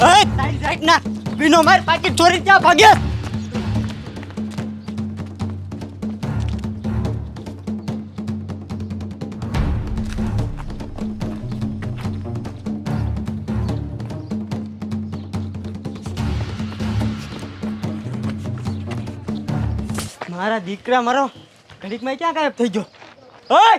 એ, તારી માર પાકી ચોરી ત્યાં ભાગ્યા મારા દીકરા મારો ઘડીકમાં ક્યાં ગાયબ થઈ ગયો? ઓય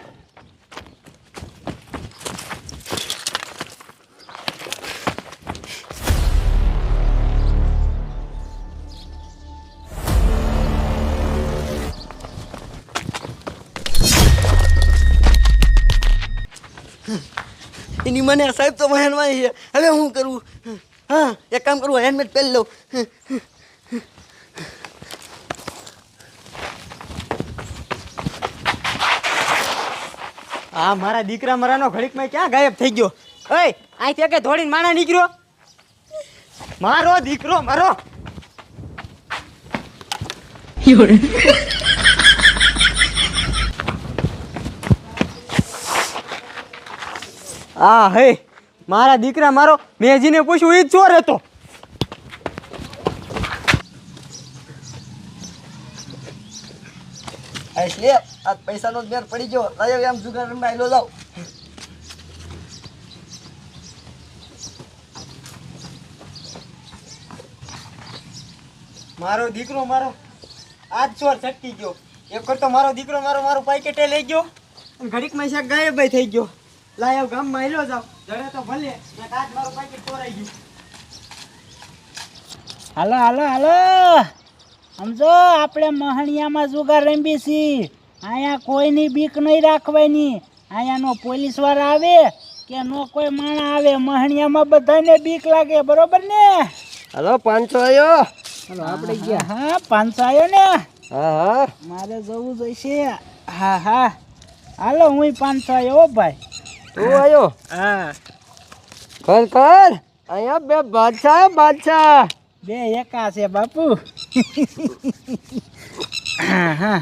એની મને સાહેબ તો મહેનમાં છે. હવે હું કરું? હા, એક કામ કરું હેલ્મેટ પહેરી લઉં. આ મારા દીકરા મારાનો ઘડીકમાં ક્યાં ગાયબ થઈ ગયો? ઓય અહીંથી કે ધોડીને માણા નીકળ્યો? મારો દીકરો, મારો. આ હે મારા દીકરા મારો મેં જેને પૂછ્યું એ જ ચોર હતો. એટલે આ પૈસાનો જ મેર પડી ગયો. લાયો એમ જુગાર રમવા જાવ મારો દીકરો મારો આજ ચોર છટકી ગયો. એક તો મારો દીકરો મારો મારું પાકેટે લઈ ગયો. ઘડીકમાં શાક ગાયબ થઈ ગયો. લાયો ગામમાં હેલો જાવ જડે તો ભલે એક આજ મારું પાકેટ ચોરાઈ ગયું. હાલો હાલો હાલો. સમજો આપણે મહણિયામાં જુગાર રમી છીએ અહીંયા કોઈની બીક નહીં રાખવાની. અહીંયાનો પોલીસવાળા આવે કે નો કોઈ માણા આવે. મહણિયામાં બધાને બીક લાગે બરોબર ને? હલો પાંચસો આવ્યો હલો આપણે ગયા. હા પાંચસો આવ્યો ને? હા હા. મારે જવું જોઈશે હા હા. હાલો હું પાંચસો આવ્યો હો ભાઈ. તું આયો? હા. કર કર અહીંયા બે બાદશાહ બાદશાહ. બે એકા છે બાપુ. હા હા.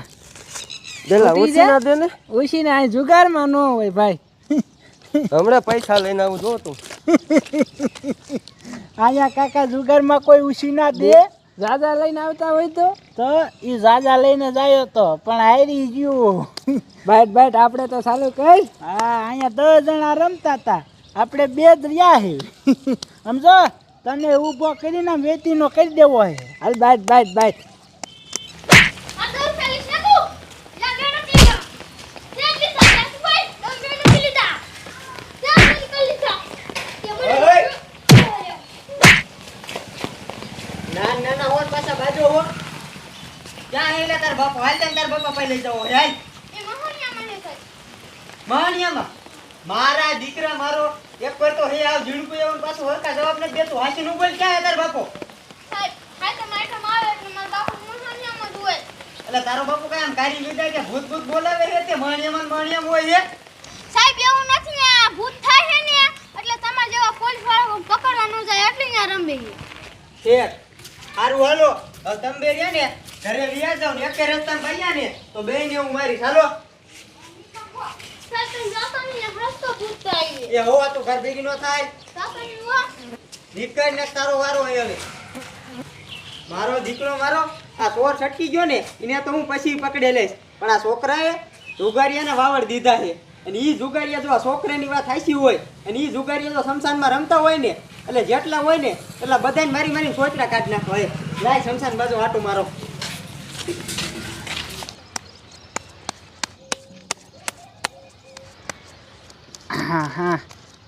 દેલા જા. ના દે ને ઓછી ના જુગાર જુગારમાં ન હોય ભાઈ. હમણાં પૈસા લઈને આવું જો તું. અહીંયા કાકા જુગારમાં કોઈ ઉછી ના દે? જાજા લઈને આવતા હોય તો? તો એ જાજા લઈને જાય તો પણ હારી ગયું. બાઈટ બાઈટ આપણે તો ચાલુ કર. હા અહીંયા દસ જણા રમતા હતા. આપણે બે જ રહ્યા હે. સમજો? તને ઊભો કરીને વેતીનો કરી દેવો હે. હાલ બાઈટ બાઈટ બાઈટ. ના ના ના પાછા બાજુ હો. ક્યાં હેલે તાર બાપો હાલ તાર બાપા પાસે લઈ જાવ હાલ. માણિયામાં મારા દીકરા મારો એક વાર તો હે આવ ઝીણકું એવું પાછું હરકા જવાબ નથી દેતો. હાસી નું બોલ ક્યાં હે તાર બાપો? એટલે જ એટલે તારો બાપુ કઈ આમ કાઢી લીધા કે ભૂત ભૂત બોલાવે છે તે માણિયામાં માણિયામ હોય છે સાહેબ એવું નથી ને આ ભૂત થાય છે ને એટલે તમારા જેવા પોલીસવાળા પકડવા ન જાય એટલે અહીંયા રમે છે સારું હાલો. તમે રહ્યા ને, ઘરે વ્યા જાવ ને, એકે રસ્તામાં ભાગ્યા ને, તો બે ને હું મારી થાય એ હોવા તો ઘર ભેગી નો થાય. નીકળ ને તારો વારો હવે મારો દીકરો મારો, આ ચોર છટકી ગયો ને, એને તો હું પછી પકડે લઈશ. પણ આ છોકરાએ જુગારિયાને વાવડ દીધા છે. અને એ જુગારિયા જો આ છોકરાની વાત હાચી હોય અને એ જુગારિયા જો શમશાનમાં રમતા હોય ને એટલે જેટલા હોય ને એટલા બધાને મારી મારી સોચરા કાઢી નાખો હોય લાય શમશાન બાજુ આટો મારો. હા હા.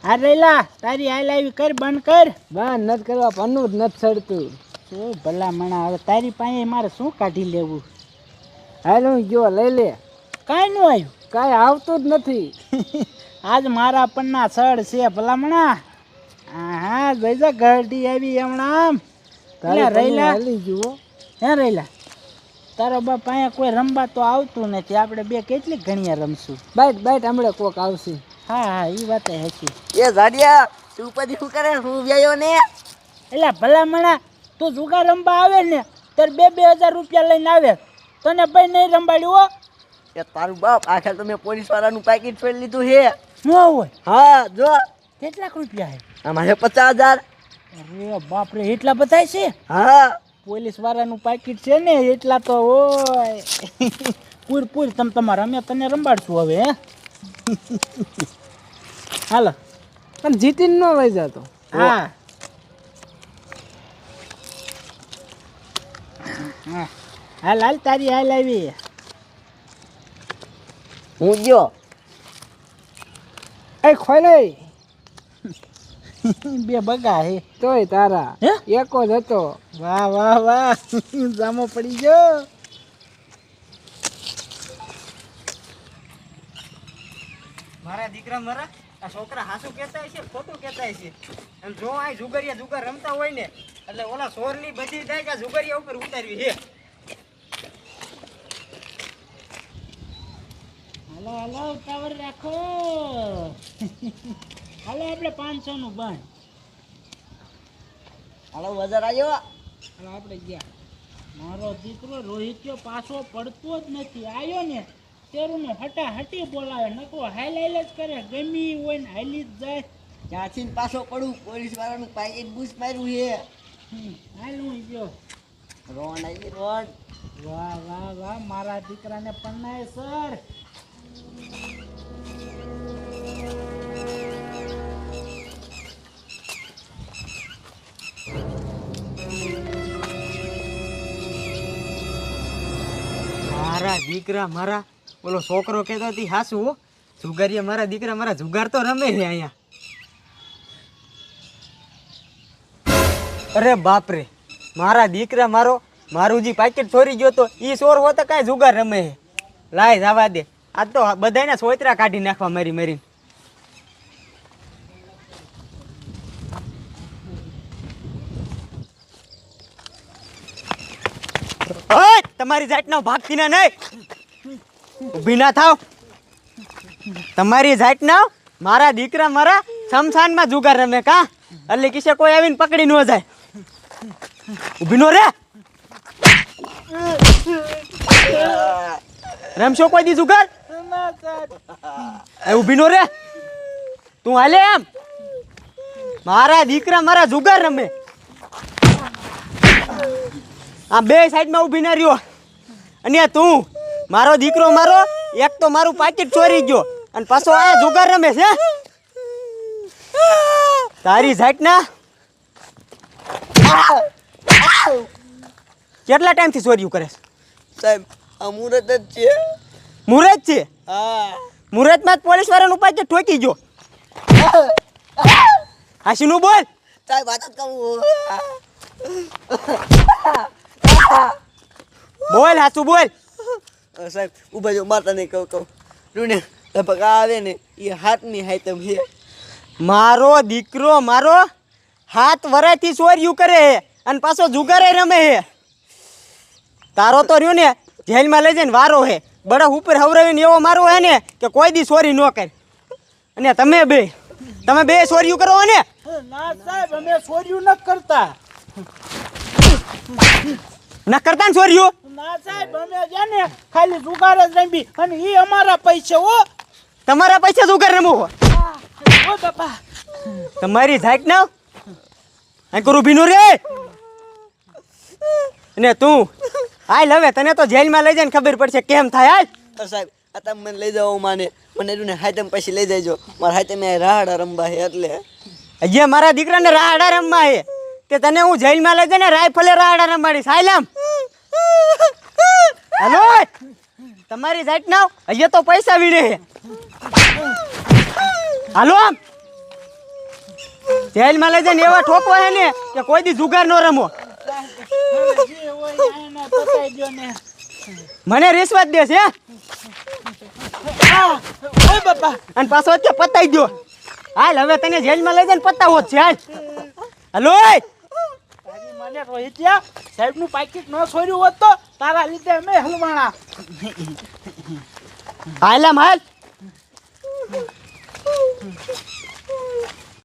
આ રેલા તારી હાલ આવી કર બંધ કર. બંધ નથી કરવા પન્નું જ નથી ચડતું શું ભલા મણા હવે તારી પાસે મારે શું કાઢી લેવું? હાલ હું જો લઈ લે. કાંઈ નું આવ્યું. કાંઈ આવતું જ નથી. આજ મારા પણના સળ છે ભલામણા. હા હા જઈજા ઘરડી આવી હમણાં. આમ ત્યાં રેલા. જુઓ. હે રેલા. તારો બાપ અહીંયા કોઈ રમવા તો આવતું નથી. આપણે બે કેટલી ઘણીયા રમશું? બાઈટ બાઈટ હમણાં કોક આવશે. હા હા એ વાત હશે. એ જાડિયા તું પછી શું કરે? હું વ્યાયો ને? એટલે ભલામણા તું જુગાર રમવા આવે ને ત્યારે બે બે હજાર રૂપિયા લઈને આવે. તને ભાઈ નહીં રંબાડ્યું હો? એ તારું બાપ આખા તમે પોલીસ વાળાનું પેકેટ છોડી લીધું હે શું હોય. હા જો. કેટલાક રૂપિયા હે અમારે પચાસ હજાર. અરે બાપરે એટલા બધા છે? હા. પોલીસ વાળાનું પાકીટ છે ને એટલા તો હોય. પૂર પૂર તમ તમારા અમે તને રંબાડશું હવે હે? હાલો. પણ જીતીને ન વહી જતો. હા. હા. હાલ હાલ તારી હાલ આવી. હું ગયો એ ખોલે બે બગા હે. તોય તારા. હે? એકો જ હતો. વાહ વાહ વાહ. જામો પડી ગયો. મારા દીકરા મારા આ છોકરા હાસુ કહેતા છે ખોટું કહેતા છે એમ જો આ જુગરિયા જુગાર રમતા હોય ને એટલે ઓલા સોરની બધી થાય કે જુગરિયા ઉપર ઉતારવી છે હાલો હાલો ટાવર રાખો. હાલો આપણે પાંચસો નું બંધ હાલો બજાર આવ્યો હાલો આપણે ગયા. મારો દીકરો રોહિત્યો પાછો પડતો જ નથી. આવ્યો ને તેરુને હટા હટી બોલાવે નકો હાઈલાઈલ જ કરે. ગમી હોય ને હાઈલી જ જાય. ત્યાંથી ને પાછો પડું. પોલીસ વાળાનું પાકેટ બૂસ માર્યું છે. હાલ હું ગયો. રોણ આવી રોણ વાહ વાહ વાહ મારા દીકરાને પન્નાય સર. મારા દીકરા મારા બોલો છોકરો કહેતો હતી હાસુ હો જુગારીયા મારા દીકરા મારા જુગાર તો રમે છે અહીંયા. અરે બાપરે, મારા દીકરા મારો, મારું જે પાકેટ ચોરી ગયો તો એ ચોર હોય તો કાંઈ જુગાર રમે છે? લાય જવા દે. આ તો બધાને સોતરા કાઢી નાખવા મારી મારીને ઓય તમારી જાતનો ભાગતી ના નહીં. ઊભી ના થાવ. તમારી જાતના મારા દીકરા મારા શમશાનમાં જુગાર રમે કા? એટલે કિસે કોઈ આવીને પકડી ન જાય. ઊભી નો રે. રમશો કોઈ દી જુગાર? ઊભી નો રે. તું હાલે એમ. મારા દીકરા મારા જુગાર રમે. આ બે સાઈડમાં ઊભી ના રહ્યો. અને તું મારો દીકરો મારો એક તો મારું પાકીટ ચોરી ગયો અને પાછો આ જુગાર રમે છે તારી જાતના. કેટલા ટાઈમથી ચોર્યું કરે છે? સાહેબ આ મુહૂર્ત જ છે. મુરત છે? હા. મુરતમાં જ પોલીસ વાળાનું પાકીટ ઠોકી ગયો. હાસીનું બોલ. સાહેબ વાત જ કહું. બોલ હાથું બોલ. સાહેબ ઊભા જો માતા ને કહું કહું. રૂને લગભગ આવે ને એ હાથની હાઈતમ છે. મારો દીકરો મારો હાથ વરાથી ચોર્યું કરે હે અને પાછો જુગારે રમે હે તારો તો રહ્યો ને જેલમાં લઈ જઈને વારો હે બડા ઉપર હવરાવીને એવો મારો હે ને કે કોઈ દી ચોરી ન કરે. અને તમે બે તમે બે ચોર્યું કરો ને. ના સાહેબ અમે ચોર્યું ન કરતા. ન કરતા ને ચોર્યું? ના સાહેબ અમે છે ને ખાલી જુગાર જ રમી અને એ અમારા પૈસે ઓ તમારા પૈસા જુગાર રમવું હો ઓ બાપા. તમારી જાત ના? આ કરું ભીનું રે? અને તું હાલ હવે તને તો જેલમાં લઈ જઈને ખબર પડશે કેમ થાય હાલ. સાહેબ આ તમે મને લઈ જાઓ માને મને રૂને હાઈટમ પછી લઈ જજો મારા હાઈતમ રાહડા રમવા હે એટલે. અહીંયા મારા દીકરાને રાહડા રમવા હે તે તને હું જેલમાં લઈ જઈને રાઈફલે રાહડા રમાડીશ હાલ આમ. હલો તમારી જાત ના અહીંયા તો પૈસા વીણે હાલો આમ. જેલમાં લઈ જઈને એવા ઠોકવા ને કે કોઈ દી જુગાર ન રમો. મને રિશ્વત દે છે અને પાછો પતાઈ દો હાલ, હવે તને જેલમાં લઈ જઈને પતાવો જ છે, હાલ. હલો તારી રોહિતિયા સાહેબનું પાકીટ ન છોડ્યું હોત તો તારા લીધે અમે હલવાણા. હાલ હાલ.